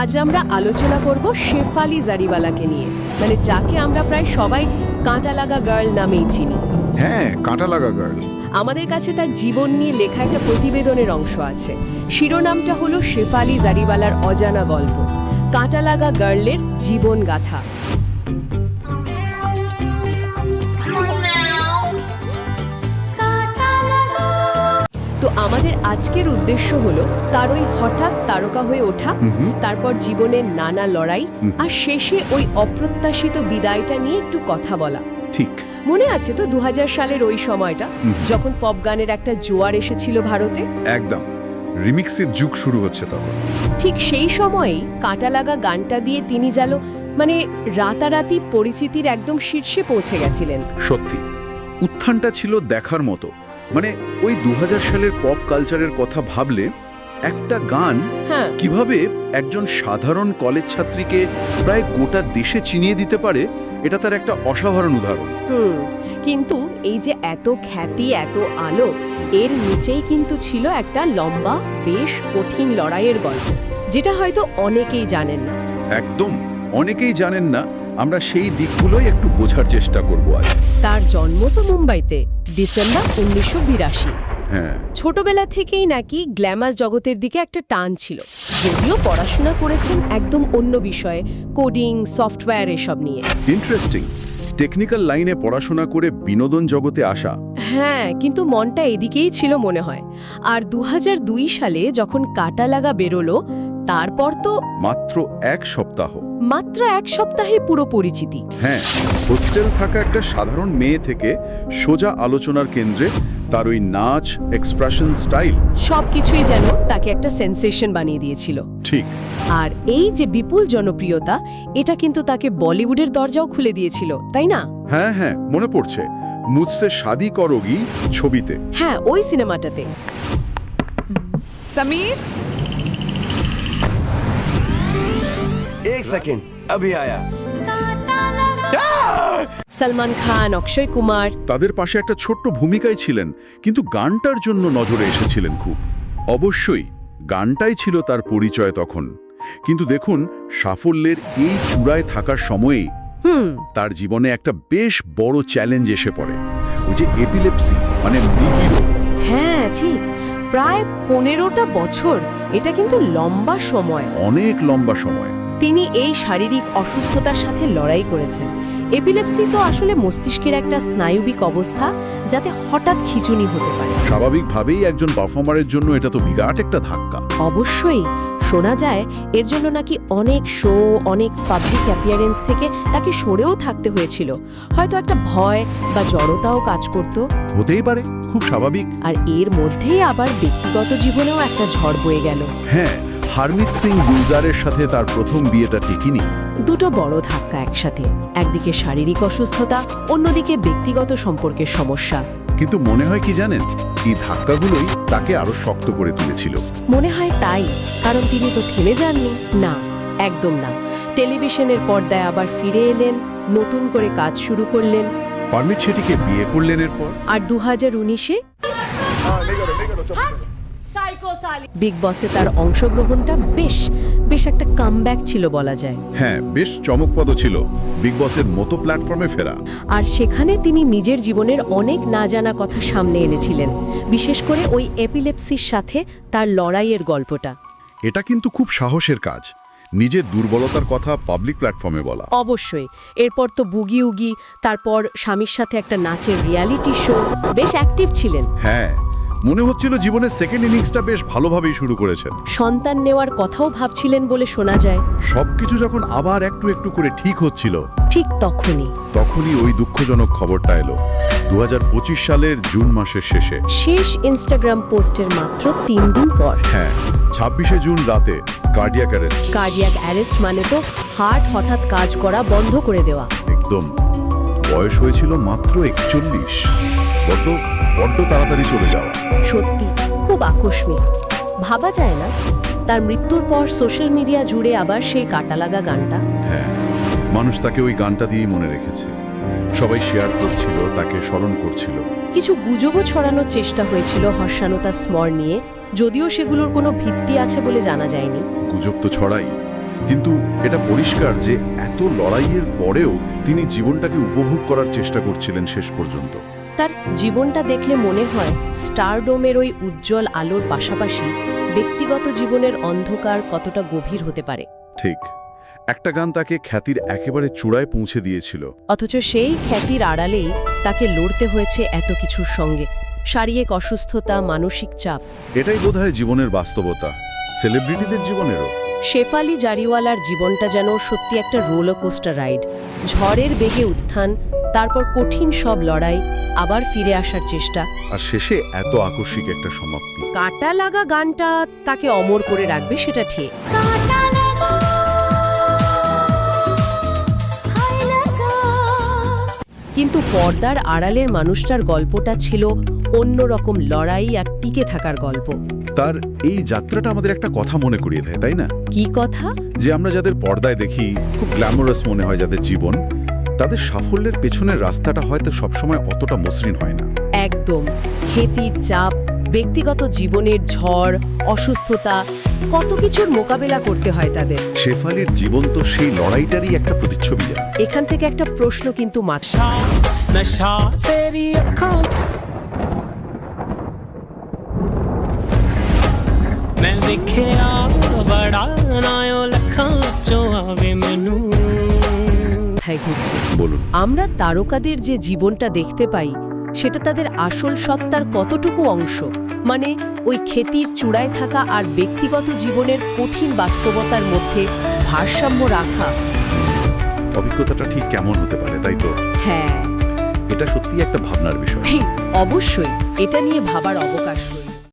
আজ আমরা আলোচনা করব শেফালি জারিওয়ালাকে নিয়ে। মানে যাকে আমরা প্রায় সবাই কাঁটা লাগা গার্ল নামেই চিনি। হ্যাঁ কাঁটা লাগা গার্ল। আমাদের কাছে তার জীবন নিয়ে লেখা একটা প্রতিবেদনের অংশ আছে। শিরোনামটা হলো শেফালি জারিওয়ালার অজানা গল্প। কাঁটা লাগা গার্লের জীবন তো আমাদের আজকের উদ্দেশ্য হলো তার ওই হঠাৎ তারকা হয়ে ওঠা তারপর জীবনের নানা লড়াই আর শেষে ওই অপ্রত্যাশিত বিদায়টা নিয়ে একটু কথা বলা। ঠিক। মনে আছে তো দু সালের ওই সময়টা যখন পপ গানের একটা জোয়ার এসেছিল ভারতে? একদম। রিমিক্সের যুগ শুরু হচ্ছে তখন। ঠিক সেই সময়েই কাঁটা লাগা গানটা দিয়ে তিনি যেন মানে রাতারাতি পরিচিতির একদম শীর্ষে পৌঁছে গেছিলেন। সত্যি। উত্থানটা ছিল দেখার মতো। মানে ওই দু হাজার সালের পপ কালচারের কথা ভাবলে একটা গান হ্যাঁ। কীভাবে একজন সাধারণ কলেজ ছাত্রীকে প্রায় গোটা দেশে চিনিয়ে দিতে পারে এটা তার একটা অসাধারণ উদাহরণ। কিন্তু এই যে এত খ্যাতি এত আলো এর নিচেই কিন্তু ছিল একটা লম্বা বেশ কঠিন লড়াইয়ের গল্প যেটা হয়তো অনেকেই জানেন না। একদম। অনেকেই জানেন না আমরা সেই দিকগুলোই একটু বোঝার চেষ্টা করব আজ। তার জন্ম তো মুম্বাইতে ডিসেম্বর উনিশশো বিরাশি। হ্যাঁ। ছোটবেলা থেকেই নাকি গ্ল্যামাস জগতের দিকে একটা টান ছিল। যদিও পড়াশোনা করেছেন একদম অন্য বিষয়ে কোডিং সফটওয়্যার এসব নিয়ে। ইন্টারেস্টিং টেকনিক্যাল লাইনে পড়াশোনা করে বিনোদন জগতে আসা। হ্যাঁ কিন্তু মনটা এদিকেই ছিল মনে হয়। আর দু হাজার দুই সালে যখন কাটা লাগা বেরোলো তারপর তো মাত্র এক সপ্তাহ। মাত্র এক সপ্তাহে পুরো পরিচিতি। হ্যাঁ হোস্টেল থাকা একটা সাধারণ মেয়ে থেকে সোজা আলোচনার কেন্দ্রে তার ওই নাচ এক্সপ্রেশন স্টাইল সবকিছুই যেন তাকে একটা সেন্সেশন বানিয়ে দিয়েছিল। ঠিক। আর এই যে বিপুল জনপ্রিয়তা এটা কিন্তু তাকে বলিউডের দরজাও খুলে দিয়েছিল তাই না? হ্যাঁ হ্যাঁ মনে পড়ছে। মুজসে শাদি করোগি ছবিতে। হ্যাঁ ওই সিনেমাটাতে। সমীর? एक सेकंड अभी आया সলমান খান অক্ষয় কুমার তাদের পাশে একটা ছোট্ট ভূমিকায় ছিলেন কিন্তু গানটার জন্য নজরে এসেছিলেন খুব অবশ্যই গানটাই ছিল তার পরিচয় তখন কিন্তু দেখুন সাফল্যের এই চূড়ায় থাকার সময়েই হুম তার জীবনে একটা বেশ বড় চ্যালেঞ্জ এসে পড়ে ওই যে এপিলেপসি মানে মৃগী রোগ হ্যাঁ ঠিক প্রায় পনেরোটা বছর এটা কিন্তু লম্বা সময় অনেক লম্বা সময় তিনি এই শারীরিক অসুস্থতার সাথে লড়াই করেছেন। এপিলেপসি তো আসলে মস্তিষ্কের একটা স্নায়ুবিক অবস্থা যাতে হঠাৎ খিচুনি হতে পারে। স্বাভাবিকভাবেই একজন পারফর্মারের জন্য এটা তো বিরাট একটা ধাক্কা। অবশ্যই শোনা যায় এর জন্য নাকি অনেক শো অনেক পাবলিক অ্যাপিয়ারেন্স থেকে তাকে সরেও থাকতে হয়েছিল। হয়তো একটা ভয় বা জড়তাও কাজ করত। হতেই পারে খুব স্বাভাবিক। আর এর মধ্যেই আবার ব্যক্তিগত জীবনেও একটা ঝড় বয়ে গেল। হ্যাঁ হারমিত সিং গুলজারের সাথে তার প্রথম বিয়েটা টিকিনি দুটো বড় ধাক্কা একসাথে। একদিকে শারীরিক অসুস্থতা অন্যদিকে ব্যক্তিগত সম্পর্কের সমস্যা। কিন্তু মনে হয় কি জানেন? এই ধাক্কাগুলোই তাকে আরও শক্ত করে তুলেছিল। মনে হয় তাই কারণ তিনি তো থেমে যাননি। না একদম না। টেলিভিশনের পর্দায় আবার ফিরে এলেন নতুন করে কাজ শুরু করলেন। পারমিট সেটিকে বিয়ে করলেন এরপর? আর দু হাজার উনিশে বিগ বসে তার অংশগ্রহণটা বেশ বেশ একটা কামব্যাক ছিল বলা যায়। হ্যাঁ বেশ চমকপদ ছিল বিগ বসের মতো প্ল্যাটফর্মে ফেরা। আর সেখানে তিনি নিজের জীবনের অনেক না জানা কথা সামনে এনেছিলেন বিশেষ করে ওই এপিলেপসির সাথে তার লড়াইয়ের গল্পটা। এটা কিন্তু খুব সাহসের কাজ নিজের দুর্বলতার কথা পাবলিক প্ল্যাটফর্মে বলা। অবশ্যই এরপর তো বুগি উগি তারপর স্বামীর সাথে একটা নাচের রিয়ালিটি শো বেশ অ্যাক্টিভ ছিলেন। হ্যাঁ মনে হচ্ছিল জীবনের সেকেন্ড ইনিংসটা বেশ ভালোভাবেই শুরু করেছেন। সন্তান নেওয়ার কথাও ভাবছিলেন বলে শোনা যায়। সবকিছু যখন আবার একটু একটু করে ঠিক হচ্ছিল ঠিক তখনই। তখনই ওই দুঃখজনক খবরটা এলো। দু সালের জুন মাসের শেষে। শেষ ইনস্টাগ্রাম পোস্টের মাত্র তিন দিন পর। হ্যাঁ ছাব্বিশে জুন রাতে কার্ডিয়াক অ্যারেস্ট কার্ডিয়াক অ্যারেস্ট মানে তো হার্ট হঠাৎ কাজ করা বন্ধ করে দেওয়া। একদম। বয়স হয়েছিল মাত্র একচল্লিশ। বড্ড বড্ড তাড়াতাড়ি চলে যাওয়া। সত্যি খুব আকস্মিক। ভাবা যায় না তার মৃত্যুর পর সোশ্যাল মিডিয়া জুড়ে আবার সেই কাটা লাগা গানটা। হ্যাঁ মানুষ তাকে ওই গানটা দিয়েই মনে রেখেছে। সবাই শেয়ার করছিল তাকে স্মরণ করছিল। কিছু গুজবও ছড়ানোর চেষ্টা হয়েছিল হর্ষানতা স্মর নিয়ে যদিও সেগুলোর কোনো ভিত্তি আছে বলে জানা যায়নি। গুজব তো ছড়াই কিন্তু এটা পরিষ্কার যে এত লড়াইয়ের পরেও তিনি জীবনটাকে উপভোগ করার চেষ্টা করছিলেন শেষ পর্যন্ত। তার জীবনটা দেখলে মনে হয় স্টারডোমের ওই উজ্জ্বল আলোর পাশাপাশি ব্যক্তিগত জীবনের অন্ধকার কতটা গভীর হতে পারে। ঠিক। একটা গান তাকে খ্যাতির একেবারে চূড়ায় পৌঁছে দিয়েছিল। অথচ সেই খ্যাতির আড়ালেই তাকে লড়তে হয়েছে এত কিছুর সঙ্গে। শারীরিক অসুস্থতা মানসিক চাপ। এটাই বোধহয় জীবনের বাস্তবতা। সেলিব্রিটিদের জীবনেরও। শেফালি জারিওয়ালার জীবনটা যেন সত্যি একটা রোলার কোস্টার রাইড। ঝড়ের বেগে উত্থান তারপর কঠিন সব লড়াই আবার ফিরে আসার চেষ্টা। আর শেষে এত আকস্মিক একটা সমাপ্তি। কাটা লাগা গানটা তাকে অমর করে রাখবে সেটা ঠিক। কিন্তু পর্দার আড়ালের মানুষটার গল্পটা ছিল অন্যরকম লড়াই আর টিকে থাকার গল্প। তার এই যাত্রাটা আমাদের একটা কথা মনে করিয়ে দেয় তাই না? কি কথা? যে আমরা যাদের পর্দায় দেখি খুব গ্ল্যামারাস মনে হয় যাদের জীবন তাদের সাফল্যের পেছনের রাস্তাটা হয়তো সবসময় অতটা মসৃণ হয় না একদম খেতির চাপ ব্যক্তিগত জীবনের ঝড় অসুস্থতা কত কিছুর মোকাবেলা করতে হয় তাদের শেফালির জীবন তো সেই লড়াইটারই একটা প্রতিচ্ছবি যায় এখান থেকে একটা প্রশ্ন কিন্তু মাথা नशा नशा तेरी अखों मैं देखिया बड़ा नायो মাথায় ঘুরছে। বলুন। আমরা তারকাদের যে জীবনটা দেখতে পাই সেটা তাদের আসল সত্তার কতটুকু অংশ? মানে ওই খেতির চূড়ায় থাকা আর ব্যক্তিগত জীবনের কঠিন বাস্তবতার মধ্যে ভারসাম্য রাখা। অভিজ্ঞতাটা ঠিক কেমন হতে পারে তাই তো? হ্যাঁ। এটা সত্যি একটা ভাবনার বিষয়। অবশ্যই। এটা নিয়ে ভাবার অবকাশ। রয়েছে